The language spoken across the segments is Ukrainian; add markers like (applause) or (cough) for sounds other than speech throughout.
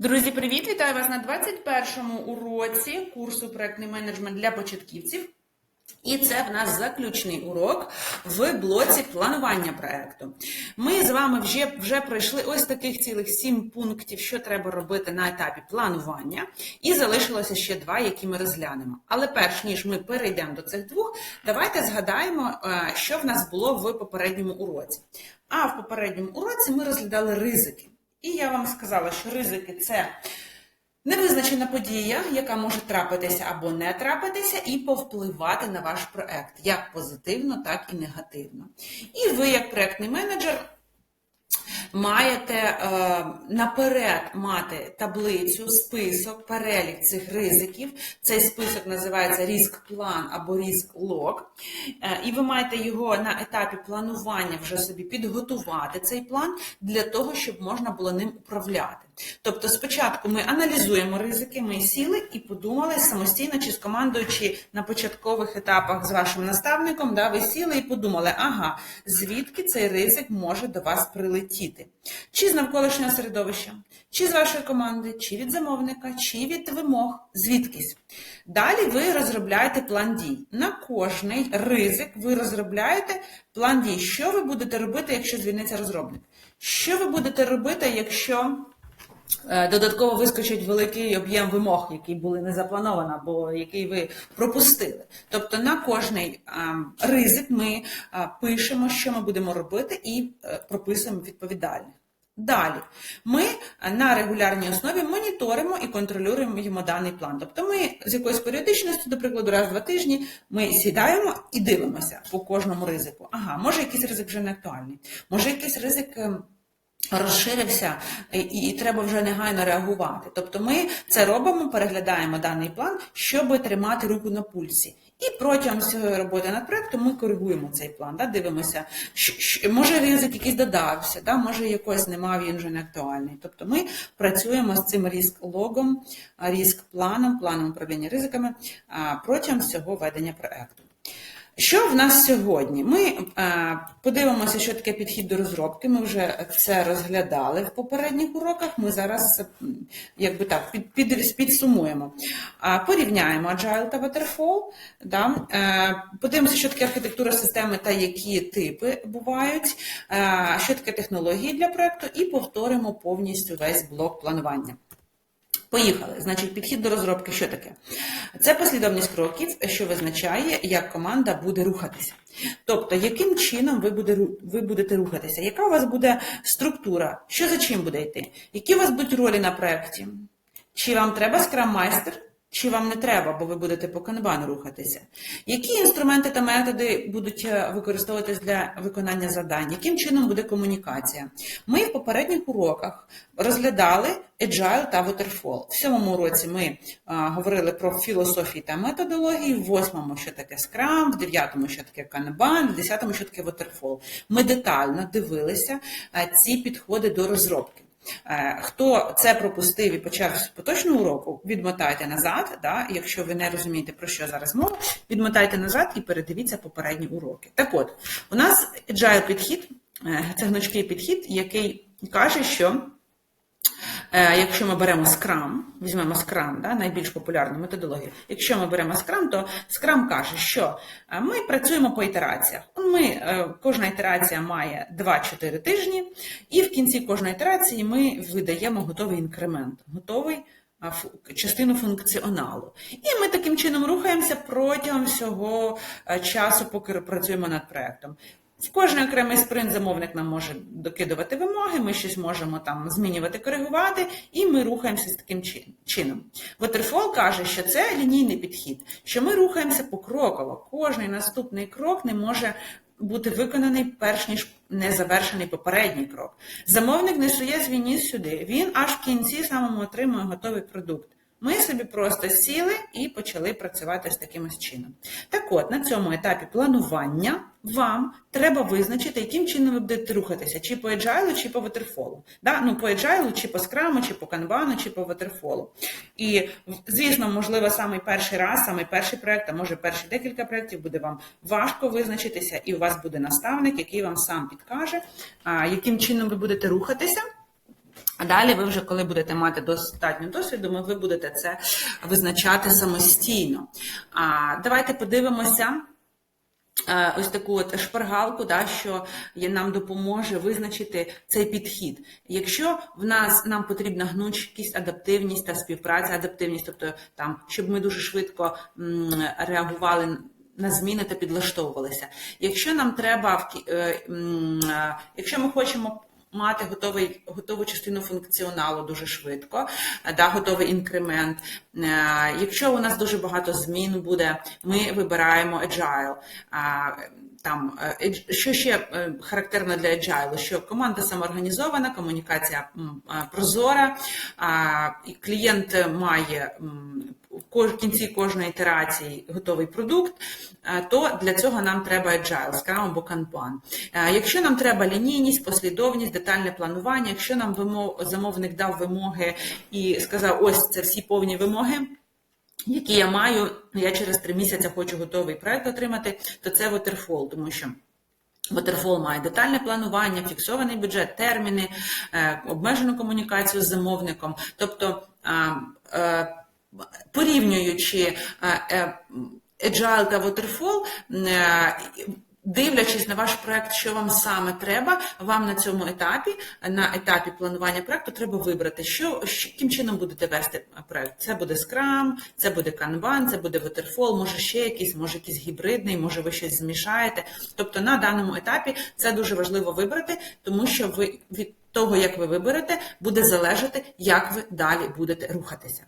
Друзі, привіт! Вітаю вас на 21-му уроці курсу проектний менеджмент для початківців. І це в нас заключний урок в блоці планування проекту. Ми з вами вже, вже пройшли ось таких цілих сім пунктів, що треба робити на етапі планування, і залишилося ще два, які ми розглянемо. Але перш ніж ми перейдемо до цих двох, давайте згадаємо, е, що в нас було в попередньому уроці. А в попередньому уроці ми розглядали ризики. І я вам сказала, що ризики це невизначена подія, яка може трапитися або не трапитися, і повпливати на ваш проект як позитивно, так і негативно. І ви, як проектний менеджер, маєте е, наперед мати таблицю, список, перелік цих ризиків. Цей список називається ріск-план або ріск-лог. Е, і ви маєте його на етапі планування вже собі підготувати цей план для того, щоб можна було ним управляти. Тобто, спочатку ми аналізуємо ризики, ми сіли і подумали самостійно чи з командою, чи на початкових етапах з вашим наставником, да, ви сіли і подумали, ага, звідки цей ризик може до вас прилетіти? Чи з навколишнього середовища, чи з вашої команди, чи від замовника, чи від вимог, звідкись. Далі ви розробляєте план дій. На кожний ризик ви розробляєте план дій. Що ви будете робити, якщо звільниться розробник? Що ви будете робити, якщо Додатково вискочить великий об'єм вимог, які були не заплановані, або який ви пропустили. Тобто на кожний ем, ризик ми е, пишемо, що ми будемо робити, і е, прописуємо відповідальність. Далі ми на регулярній основі моніторимо і контролюємо даний план. Тобто ми з якоюсь періодичністю, до прикладу, раз в два тижні ми сідаємо і дивимося по кожному ризику. Ага, може якийсь ризик вже не актуальний, може якийсь ризик. Розширився і, і треба вже негайно реагувати. Тобто ми це робимо, переглядаємо даний план, щоб тримати руку на пульсі. І протягом всієї роботи над проектом ми коригуємо цей план, да, дивимося, що, що, може ризик якийсь додався, да, може якось немає, він вже не актуальний. Тобто ми працюємо з цим ріск-логом, ріск-планом, планом управління ризиками протягом всього ведення проекту. Що в нас сьогодні? Ми е, подивимося, що таке підхід до розробки. Ми вже це розглядали в попередніх уроках. Ми зараз якби так під, під, підсумуємо. Порівняємо Agile та Waterfall. Да? Е, подивимося, що таке архітектура системи та які типи бувають, е, що таке технології для проекту, і повторимо повністю весь блок планування. Поїхали. Значить, підхід до розробки що таке? Це послідовність кроків, що визначає, як команда буде рухатися. Тобто, яким чином ви, буде, ви будете рухатися, яка у вас буде структура, що за чим буде йти, які у вас будуть ролі на проєкті? Чи вам треба скрам-майстер, чи вам не треба, бо ви будете по канбану рухатися? Які інструменти та методи будуть е, використовуватись для виконання завдань? Яким чином буде комунікація? Ми в попередніх уроках розглядали Agile та Waterfall. В сьомому уроці ми а, говорили про філософії та методології, в восьмому, що таке Scrum, в дев'ятому, що таке Kanban, в десятому, що таке Waterfall. Ми детально дивилися а, ці підходи до розробки. Е, Хто це пропустив і почав поточного уроку, відмотайте назад. Да? Якщо ви не розумієте, про що зараз мова, відмотайте назад і передивіться попередні уроки. Так от, у нас agile підхід, е, це гнучкий підхід, який каже, що Якщо ми беремо Scrum, візьмемо Scrum, да, найбільш популярну методологію. Якщо ми беремо Scrum, то Scrum каже, що е, ми працюємо по ітераціях. Ми, е, Кожна ітерація має 2-4 тижні, і в кінці кожної ітерації ми видаємо готовий інкремент, готовий частину функціоналу. І ми таким чином рухаємося протягом всього е, часу, поки працюємо над проектом. В кожний окремий спринт замовник нам може докидувати вимоги, ми щось можемо там змінювати, коригувати, і ми рухаємося з таким чи- чином. Waterfall каже, що це лінійний підхід, що ми рухаємося покроково. Кожний наступний крок не може бути виконаний перш ніж не завершений попередній крок. Замовник не сує свій сюди. Він аж в кінці самому отримує готовий продукт. Ми собі просто сіли і почали працювати з таким чином. Так от, на цьому етапі планування вам треба визначити, яким чином ви будете рухатися, чи по agile, чи по waterfall. Да? Ну, по agile, чи по скраму, чи по канбану, чи по waterfall. І, звісно, можливо, саме перший раз, саме перший проект, а може перші декілька проєктів буде вам важко визначитися, і у вас буде наставник, який вам сам підкаже, яким чином ви будете рухатися. А далі ви вже, коли будете мати достатньо досвіду, ви будете це визначати самостійно. А, давайте подивимося. е, Ось таку от шпаргалку, да, що нам допоможе визначити цей підхід. Якщо в нас нам потрібна гнучкість, адаптивність та співпраця, адаптивність, тобто там, щоб ми дуже швидко реагували на зміни та підлаштовувалися. Якщо нам треба е, е, якщо ми хочемо мати готовий, готову частину функціоналу дуже швидко, е, да, готовий інкремент. Е, Якщо у нас дуже багато змін буде, ми вибираємо agile. Там, е, що ще е, характерно для agile, що команда самоорганізована, комунікація е, прозора, клієнт має в кінці кожної ітерації готовий продукт, е, то для цього нам треба agile, Scrum або Kanban. Е, Якщо нам треба лінійність, послідовність, детальне планування, якщо нам замовник дав вимоги і сказав, ось це всі повні вимоги, які я маю, я через три місяці хочу готовий проект отримати, то це waterfall, тому що Waterfall має детальне планування, фіксований бюджет, терміни, е, обмежену комунікацію з замовником. Тобто, порівнюючи е, е, Agile та Waterfall, е, Дивлячись на ваш проект, що вам саме треба, вам на цьому етапі, на етапі планування проекту, треба вибрати, що, яким чином будете вести проект. Це буде Scrum, це буде Kanban, це буде Waterfall, може ще якийсь, може якийсь гібридний, може ви щось змішаєте. Тобто на даному етапі це дуже важливо вибрати, тому що ви від того, як ви виберете, буде залежати, як ви далі будете рухатися.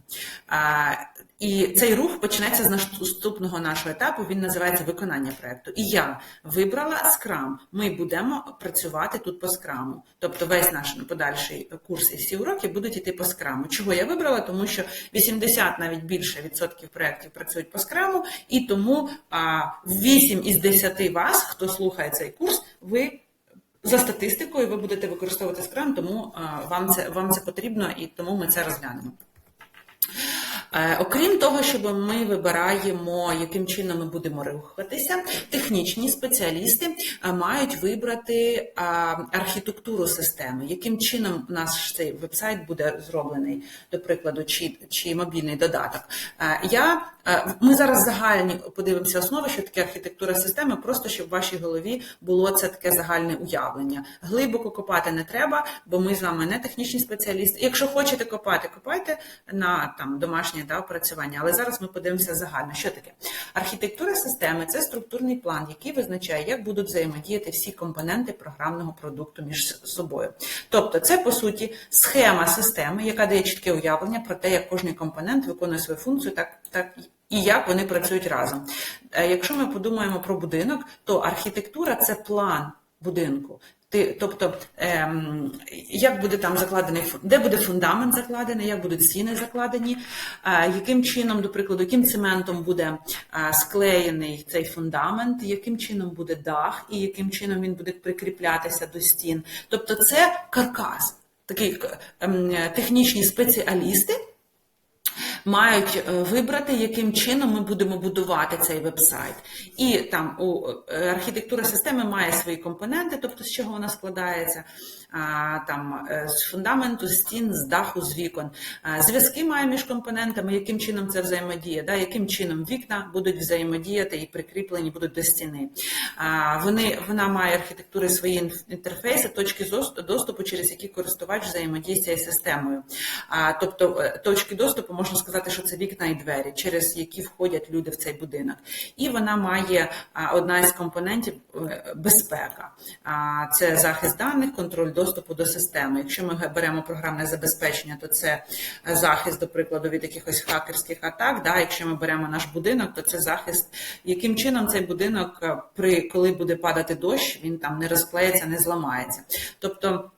І цей рух почнеться з наступного нашого етапу. Він називається виконання проекту. І я вибрала Scrum. Ми будемо працювати тут по скраму. Тобто весь наш подальший курс і всі уроки будуть йти по скраму. Чого я вибрала? Тому що 80 навіть більше відсотків проєктів працюють по скраму, і тому а, 8 із 10 вас, хто слухає цей курс, ви. За статистикою ви будете використовувати Scrum, тому вам це вам це потрібно і тому ми це розглянемо. Е, Окрім того, що ми вибираємо, яким чином ми будемо рухатися, технічні спеціалісти е, мають вибрати архітектуру системи, яким чином наш цей вебсайт буде зроблений, до прикладу, чи, чи мобільний додаток. Е, Я, е, ми зараз загальні подивимося основи, що таке архітектура системи, просто щоб в вашій голові було це таке загальне уявлення. Глибоко копати не треба, бо ми з вами не технічні спеціалісти. Якщо хочете копати, копайте на там домашнє да, опрацювання. Але зараз ми подивимося загально. Що таке? Архітектура системи це структурний план, який визначає, як будуть взаємодіяти всі компоненти програмного продукту між собою. Тобто, це по суті схема системи, яка дає чітке уявлення про те, як кожний компонент виконує свою функцію, так, так і як вони працюють разом. Е, Якщо ми подумаємо про будинок, то архітектура це план будинку. Ти, тобто, ем, як буде там закладений, де буде фундамент закладений, як будуть стіни закладені, е, яким чином, до прикладу, яким цементом буде е, склеєний цей фундамент, яким чином буде дах, і яким чином він буде прикріплятися до стін. Тобто, це каркас, такі ем, технічні спеціалісти мають е, вибрати, яким чином ми будемо будувати цей вебсайт. І там у е, архітектура системи має свої компоненти, тобто з чого вона складається. Там е, з фундаменту, з стін, з даху, з вікон. Зв'язки має між компонентами, яким чином це взаємодіє, да, яким чином вікна будуть взаємодіяти і прикріплені будуть до стіни. Вони, вона має архітектури свої інтерфейси, точки доступу, через які користувач взаємодіє з цією системою. Тобто е, точки доступу можна сказати, що це вікна і двері, через які входять люди в цей будинок. І вона має одна із компонентів е, безпека. Це захист даних, контроль доступу до системи. Якщо ми беремо програмне забезпечення, то це е, захист, до прикладу, від якихось хакерських атак. Да? Якщо ми беремо наш будинок, то це захист, яким чином цей будинок, е, при коли буде падати дощ, він там не розклеїться, не зламається. Тобто.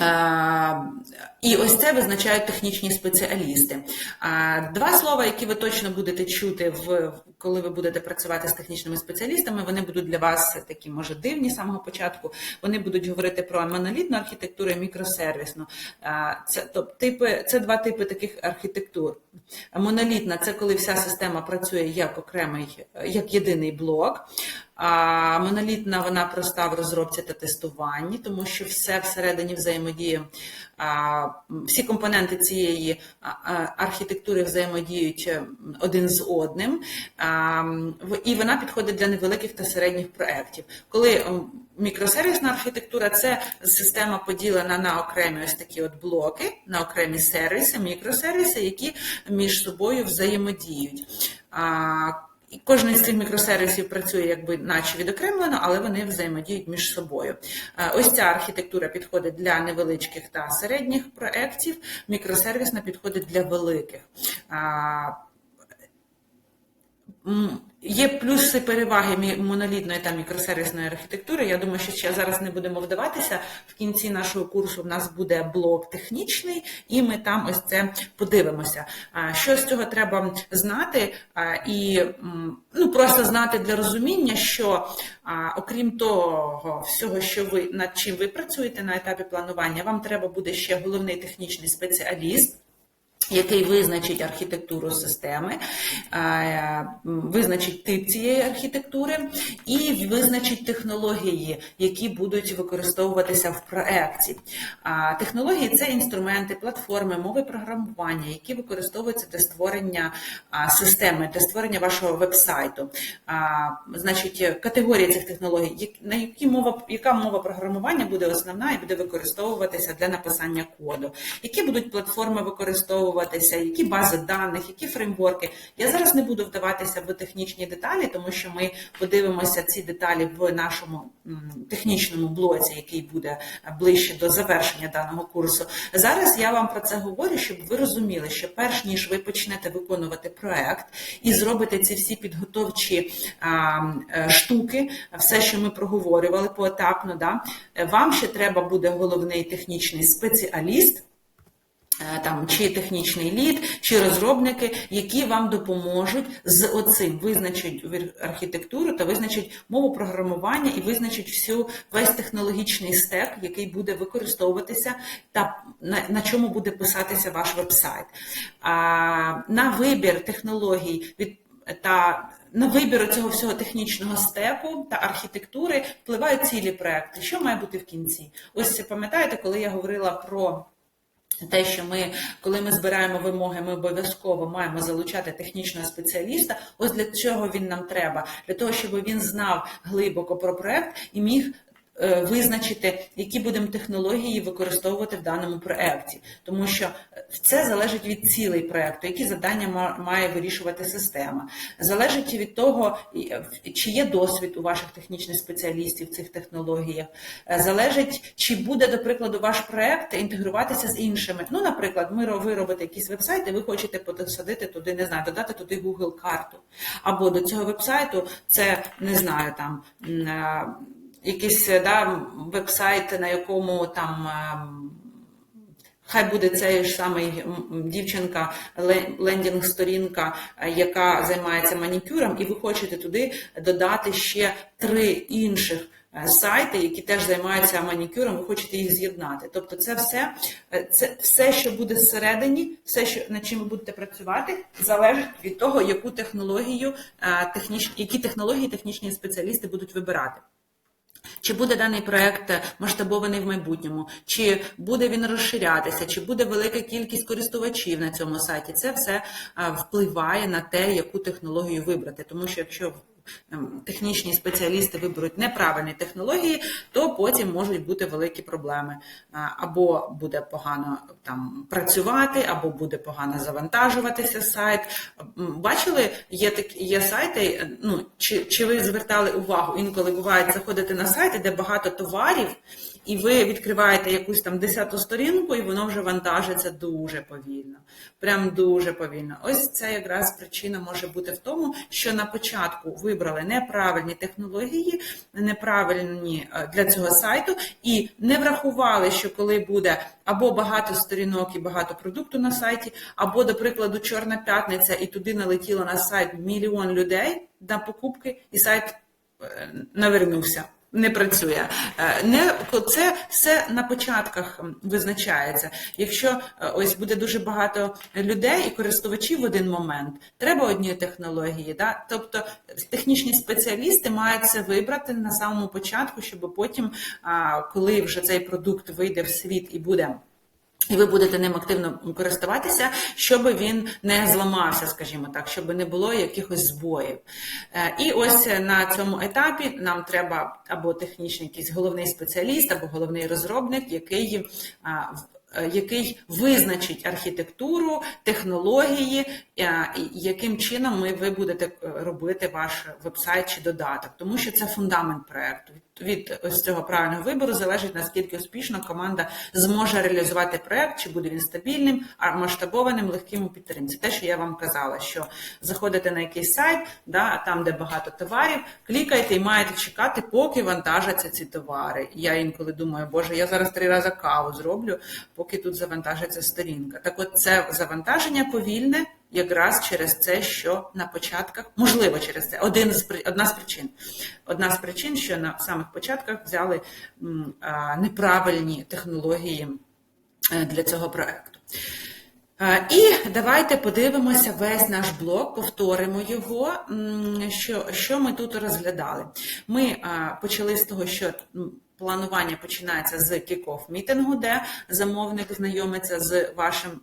Е, І ось це визначають технічні спеціалісти. Е, Два слова, які ви точно будете чути, в коли ви будете працювати з технічними спеціалістами, вони будуть для вас такі, може, дивні з самого початку. Вони будуть говорити про монолітну архітектуру і мікросервісну. Е, Це тобто типи, це два типи таких архітектур. Монолітна це коли вся система працює як окремий, як єдиний блок. А монолітна вона проста в розробці та тестуванні, тому що все всередині взаємодіє, а, всі компоненти цієї архітектури взаємодіють е, один з одним, і вона підходить для невеликих та середніх проєктів. Коли мікросервісна архітектура це система поділена на окремі ось такі от блоки, на окремі сервіси, мікросервіси, які між собою взаємодіють. І кожен з цих мікросервісів працює якби наче відокремлено, але вони взаємодіють між собою. Е, Ось ця архітектура підходить для невеличких та середніх проєктів, мікросервісна підходить для великих. Є плюси переваги монолітної та мікросервісної архітектури. Я думаю, що ще зараз не будемо вдаватися. В кінці нашого курсу в нас буде блок технічний, і ми там ось це подивимося. Що з цього треба знати? І ну, просто знати для розуміння, що окрім того всього, що ви над чим ви працюєте на етапі планування, вам треба буде ще головний технічний спеціаліст який визначить архітектуру системи, е, визначить тип цієї архітектури і визначить технології, які будуть використовуватися в проекті. Технології це інструменти, платформи, мови програмування, які використовуються для створення системи, для створення вашого вебсайту. Значить, категорії цих технологій, на які мова, яка мова програмування буде основна і буде використовуватися для написання коду, які будуть платформи використовуватися, які бази даних, які фреймворки. Я зараз не буду вдаватися в технічні деталі, тому що ми подивимося ці деталі в нашому технічному блоці, який буде ближче до завершення даного курсу. Зараз я вам про це говорю, щоб ви розуміли, що перш ніж ви почнете виконувати проект і зробите ці всі підготовчі е, штуки, все, що ми проговорювали поетапно, да, вам ще треба буде головний технічний спеціаліст. Е, Там чи технічний лід, чи розробники, які вам допоможуть з оцим визначать вир- архітектуру та визначать мову програмування і визначать всю весь технологічний стек, який буде використовуватися та на, на чому буде писатися ваш вебсайт. А, на вибір технологій від та на вибір цього всього технічного стеку та архітектури впливають цілі проекти. Що має бути в кінці? Ось пам'ятаєте, коли я говорила про. Те, що ми, коли ми збираємо вимоги, ми обов'язково маємо залучати технічного спеціаліста. Ось для чого він нам треба? Для того, щоб він знав глибоко про проект і міг визначити, які будемо технології використовувати в даному проекті. Тому що це залежить від цілей проекту, які завдання ма- має вирішувати система. Залежить від того, е, чи є досвід у ваших технічних спеціалістів в цих технологіях. Е, Залежить, чи буде, до прикладу, ваш проект інтегруватися з іншими. Ну, наприклад, ви робите якийсь вебсайт, і ви хочете посадити туди, не знаю, додати туди Google карту. Або до цього вебсайту це не знаю там. Е, Якийсь е, да, вебсайт, на якому там ем, Хай буде цей ж самий дівчинка, ле- лендінг-сторінка, е, яка займається манікюром, і ви хочете туди додати ще три інших е, сайти, які теж займаються манікюром, ви хочете їх з'єднати. Тобто, це все, е, це все, що буде всередині, все, що над чим ви будете працювати, залежить від того, яку технологію е, техніч, які технології технічні спеціалісти будуть вибирати. Чи буде даний проект масштабований в майбутньому, чи буде він розширятися, чи буде велика кількість користувачів на цьому сайті? Це все впливає на те, яку технологію вибрати. Тому що якщо технічні спеціалісти виберуть неправильні технології, то потім можуть бути великі проблеми. Або буде погано там працювати, або буде погано завантажуватися сайт. Бачили, є такі є сайти. е, Ну чи, чи ви звертали увагу? Інколи буває заходити на сайти, де багато товарів, і ви відкриваєте якусь там десяту сторінку, і воно вже вантажиться дуже повільно. Прям дуже повільно. Ось це якраз причина може бути в тому, що на початку вибрали неправильні технології, неправильні е, для цього сайту, і не врахували, що коли буде або багато сторінок і багато продукту на сайті, або, до прикладу, Чорна п'ятниця, і туди налетіло на сайт мільйон людей на покупки, і сайт е, навернувся. Не працює. Е, Не це все на початках визначається. Якщо е, ось буде дуже багато людей і користувачів в один момент, треба одні технології. Да? Тобто технічні спеціалісти мають це вибрати на самому початку, щоб потім, коли вже цей продукт вийде в світ і буде. І ви будете ним активно користуватися, щоб він не зламався, скажімо так, щоб не було якихось збоїв. Е, І ось на цьому етапі нам треба або технічний якийсь головний спеціаліст, або головний розробник, який е, який визначить архітектуру, технології, е, яким чином ми, ви будете е, робити ваш вебсайт чи додаток, тому що це фундамент проекту. Від ось цього правильного вибору залежить наскільки успішно команда зможе реалізувати проект, чи буде він стабільним, а масштабованим, легким у підтримці. Те, що я вам казала, що заходите на якийсь сайт, да, там, де багато товарів, клікайте і маєте чекати, поки вантажаться ці товари. Я інколи думаю, боже, я зараз три рази каву зроблю, поки тут завантажиться сторінка. Так, от це завантаження повільне. Якраз через це, що на початках, можливо, через це один з одна з причин. Одна з причин, що на самих початках взяли неправильні технології е, для цього проекту. Е, І давайте подивимося весь наш блок, повторимо його. Що, що ми тут розглядали? Ми почали з того, що планування починається з кікоф мітингу, де замовник знайомиться з вашим.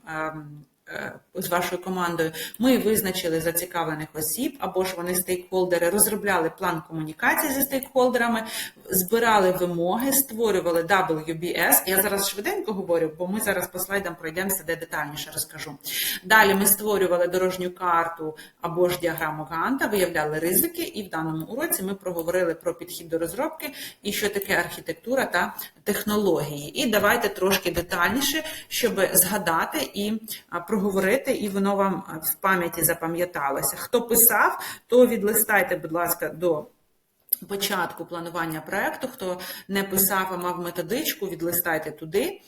Е, З вашою командою ми визначили зацікавлених осіб або ж вони стейкхолдери, розробляли план комунікації зі стейкхолдерами, збирали вимоги, створювали WBS. Я зараз швиденько говорю, бо ми зараз по слайдам пройдемося, де детальніше розкажу. Далі ми створювали дорожню карту або ж діаграму Ганта, виявляли ризики, і в даному уроці ми проговорили про підхід до розробки і що таке архітектура та технології. І давайте трошки детальніше, щоб згадати і проговорити, і воно вам в пам'яті запам'яталося. Хто писав, то відлистайте, будь ласка, до початку планування проекту. Хто не писав, а мав методичку, відлистайте туди.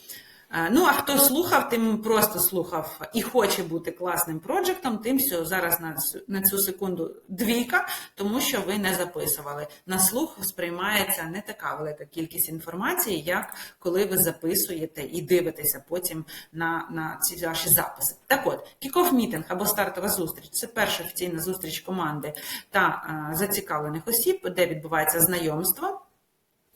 Е, Ну, а хто слухав, тим просто слухав і хоче бути класним проджектом, тим все зараз на, на цю секунду двійка, тому що ви не записували. На слух сприймається не така велика кількість інформації, як коли ви записуєте і дивитеся потім на, на ці ваші записи. Так от, кікоф мітинг або стартова зустріч це перша офіційна зустріч команди та е, зацікавлених осіб, де відбувається знайомство.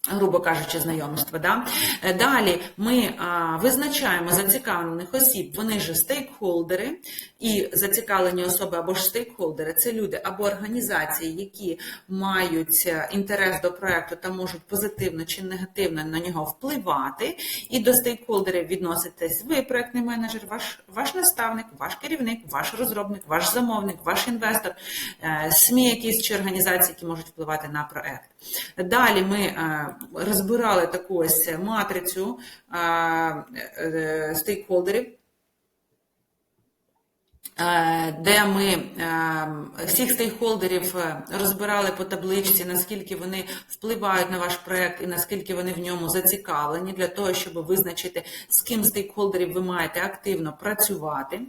Грубо кажучи, знайомство. Да? Е, Далі ми а, визначаємо зацікавлених осіб, вони ж стейкхолдери, і зацікавлені особи або ж стейкхолдери це люди або організації, які мають е, інтерес до проекту та можуть позитивно чи негативно на нього впливати. І до стейкхолдерів відноситесь ви, проектний менеджер, ваш, ваш наставник, ваш керівник, ваш розробник, ваш замовник, ваш інвестор, е, СМІ якісь чи організації, які можуть впливати на проект. Далі ми розбирали таку ось матрицю е, стейкхолдерів. Де ми всіх стейкхолдерів е, розбирали по табличці, наскільки вони впливають на ваш проект і наскільки вони в ньому зацікавлені, для того, щоб визначити, з ким стейкхолдерів ви маєте активно працювати.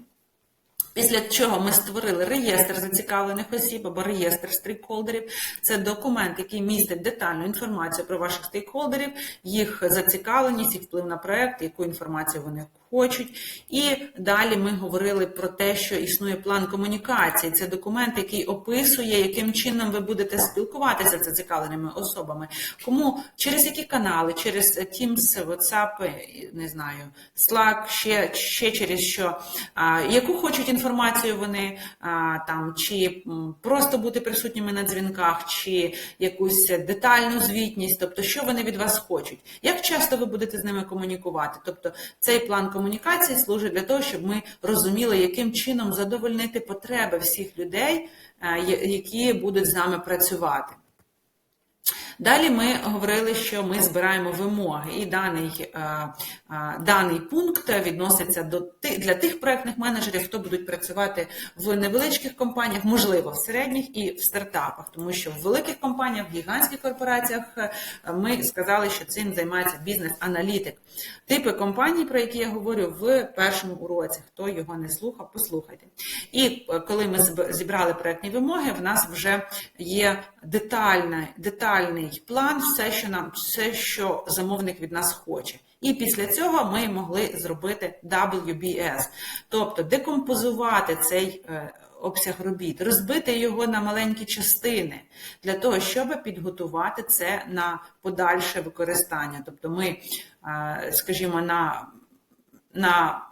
Після чого ми створили реєстр зацікавлених осіб або реєстр стейкхолдерів. Це документ, який містить детальну інформацію про ваших стейкхолдерів, їх зацікавленість, їх вплив на проект, яку інформацію вони хочуть. І далі ми говорили про те, що існує план комунікації. Це документ, який описує, яким чином ви будете спілкуватися з зацікавленими особами. Кому через які канали, через Teams, WhatsApp, не знаю, Slack, ще, ще через що, а, яку хочуть інформацію вони а, там, чи просто бути присутніми на дзвінках, чи якусь детальну звітність, тобто, що вони від вас хочуть, як часто ви будете з ними комунікувати. Тобто, цей план комунікації служить для того, щоб ми розуміли, яким чином задовольнити потреби всіх людей, е, які будуть з нами працювати. Далі ми говорили, що ми збираємо вимоги, і даний, е, е, даний пункт відноситься до для тих проектних менеджерів, хто будуть працювати в невеличких компаніях, можливо, в середніх і в стартапах, тому що в великих компаніях, в гігантських корпораціях е, ми сказали, що цим займається бізнес-аналітик. Типи компаній, про які я говорю в першому уроці. Хто його не слухав, послухайте. І коли ми зібрали проектні вимоги, в нас вже є детальний детальний план, все, що нам, все, що замовник від нас хоче. І після цього ми могли зробити WBS, тобто декомпозувати цей е, обсяг робіт, розбити його на маленькі частини для того, щоб підготувати це на подальше використання. Тобто, ми, е, скажімо, на, на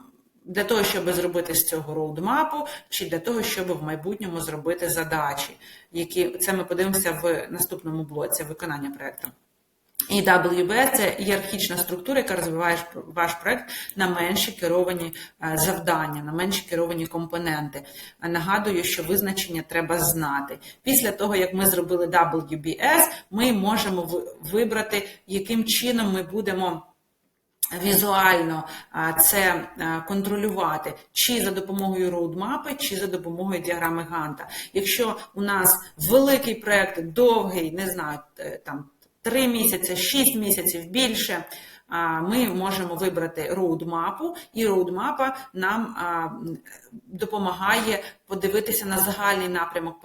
для того, щоб зробити з цього роудмапу, чи для того, щоб в майбутньому зробити задачі, які це ми подивимося в наступному блоці виконання проєкту. І WBS – це ієрархічна структура, яка розвиває ваш проект на менші керовані е, завдання, на менші керовані компоненти. Нагадую, що визначення треба знати. Після того, як ми зробили WBS, ми можемо вибрати, яким чином ми будемо. Візуально це контролювати чи за допомогою роудмапи, чи за допомогою діаграми Ганта. Якщо у нас великий проект, довгий, не знаю, е, там 3 місяці, 6 місяців більше, ми можемо вибрати роудмапу, і роудмапа нам допомагає подивитися на загальний напрямок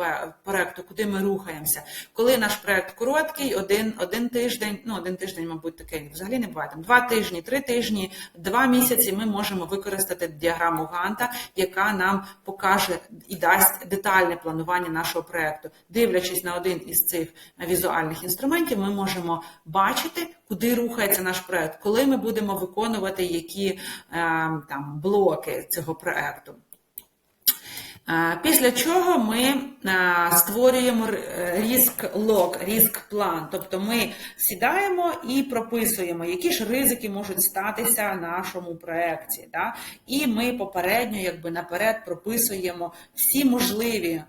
проекту, куди ми рухаємося. Коли наш проект короткий, один, один тиждень, ну один тиждень, мабуть, такий взагалі не буває. Там два тижні, три тижні, два місяці ми можемо використати діаграму Ганта, яка нам покаже і дасть детальне планування нашого проекту. Дивлячись на один із цих візуальних інструментів, ми можемо бачити, куди рухається наш проект, коли ми будемо виконувати які е, там блоки цього проекту. Після чого ми створюємо різк лог, різк план. Тобто ми сідаємо і прописуємо, які ж ризики можуть статися нашому проєкті. Да? І ми попередньо, якби наперед, прописуємо всі можливі.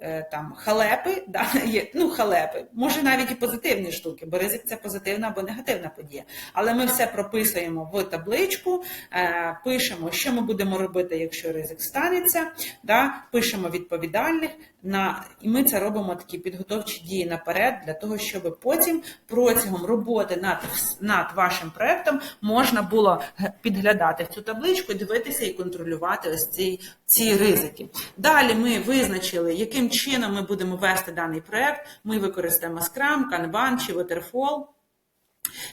Е, там халепи, (laughs) да, є, ну халепи, може навіть і позитивні штуки, бо ризик це позитивна або негативна подія. Але ми все прописуємо в табличку, е, пишемо, що ми будемо робити, якщо ризик станеться, да, пишемо відповідальних, на, і ми це робимо такі підготовчі дії наперед, для того, щоб потім протягом роботи над, над вашим проектом можна було підглядати цю табличку, дивитися і контролювати ось ці, ці ризики. Далі ми визначили, яким чином ми будемо вести даний проект. Ми використаємо Scrum, Kanban чи Waterfall.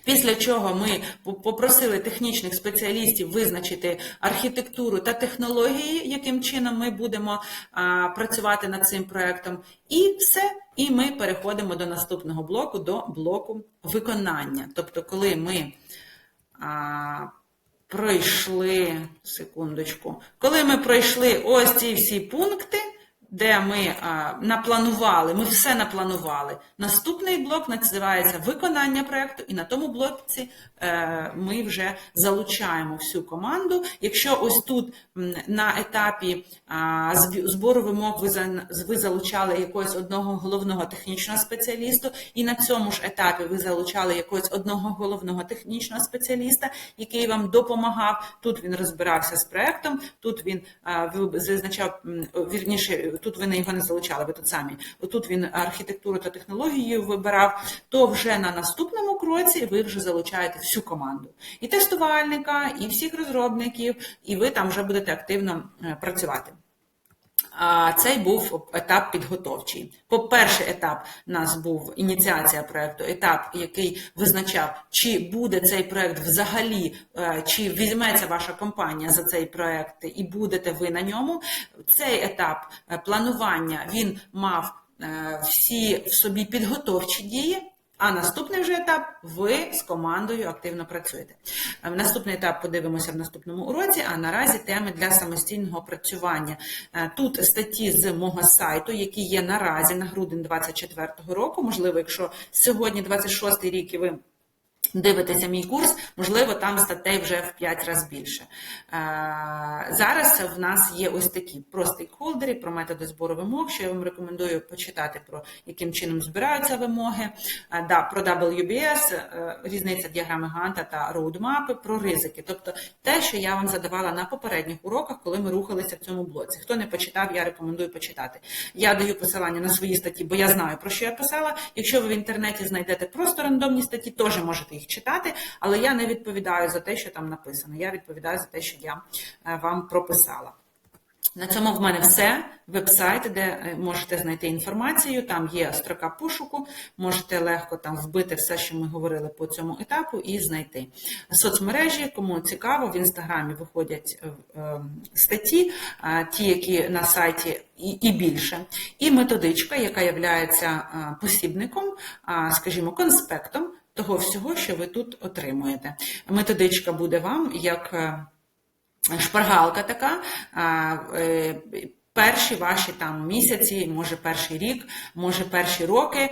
Після чого ми попросили технічних спеціалістів визначити архітектуру та технології, яким чином ми будемо а, працювати над цим проектом, і все. І ми переходимо до наступного блоку, до блоку виконання. Тобто, коли ми а, пройшли секундочку, коли ми пройшли ось ці всі пункти. Де ми а, напланували, ми все напланували. Наступний блок називається виконання проєкту, і на тому блоці е, ми вже залучаємо всю команду. Якщо ось тут на етапі а, збору вимог ви, ви залучали якогось одного головного технічного спеціалісту, і на цьому ж етапі ви залучали якогось одного головного технічного спеціаліста, який вам допомагав. Тут він розбирався з проектом, тут він а, ви- зазначав вірніше, тут ви не його не залучали, ви тут самі. Отут він архітектуру та технологію вибирав. То вже на наступному кроці ви вже залучаєте всю команду і тестувальника, і всіх розробників, і ви там вже будете активно е, працювати. А цей був етап підготовчий. По перший етап у нас був ініціація проекту, етап, який визначав, чи буде цей проект взагалі, е, чи візьметься ваша компанія за цей проект, і будете ви на ньому. Цей етап е, планування він мав е, всі в собі підготовчі дії. А наступний вже етап ви з командою активно працюєте. Е, Наступний етап подивимося в наступному уроці, а наразі теми для самостійного працювання. Е, Тут статті з мого сайту, які є наразі на грудень 2024 року. Можливо, якщо сьогодні 26 рік і ви дивитеся мій курс, можливо, там статей вже в 5 разів більше. Е, Зараз в нас є ось такі про стейкхолдери, про методи збору вимог, що я вам рекомендую почитати про яким чином збираються вимоги, Е, про WBS, е, різниця діаграми Ганта та роудмапи, про ризики. Тобто те, що я вам задавала на попередніх уроках, коли ми рухалися в цьому блоці. Хто не почитав, я рекомендую почитати. Я даю посилання на свої статті, бо я знаю, про що я писала. Якщо ви в інтернеті знайдете просто рандомні статті, теж можете їх читати, але я не відповідаю за те, що там написано. Я відповідаю за те, що я е, вам прописала. На цьому в мене все. Веб-сайт, де е, можете знайти інформацію. Там є строка пошуку, можете легко там вбити все, що ми говорили по цьому етапу, і знайти соцмережі. Кому цікаво, в інстаграмі виходять е, статті, ті, які на сайті, і, і більше. І методичка, яка є посібником, скажімо, конспектом того всього, що ви тут отримуєте. Методичка буде вам як. е, шпаргалка така. е, Перші ваші там місяці, може перший рік, може перші роки,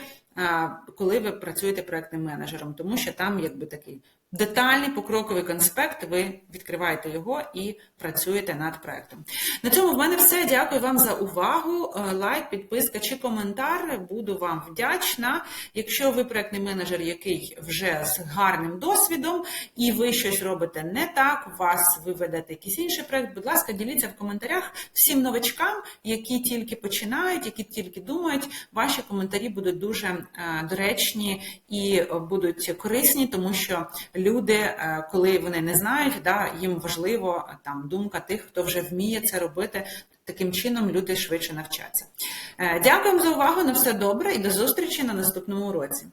коли ви працюєте проектним менеджером, тому що там якби такий детальний покроковий конспект, ви відкриваєте його і працюєте над проектом. На цьому в мене все. Дякую вам за увагу. Е, Лайк, підписка чи коментар. Буду вам вдячна. Якщо ви проектний менеджер, який вже з гарним досвідом, і ви щось робите не так, вас ви ведете якийсь інший проект, будь ласка, діліться в коментарях всім новачкам, які тільки починають, які тільки думають. Ваші коментарі будуть дуже е, доречні і е, будуть корисні, тому що люди, е, коли вони не знають, да, їм важливо е, там думка тих, хто вже вміє це робити. Таким чином люди швидше навчаться. Е, Дякуємо за увагу. На все добре і до зустрічі на наступному уроці.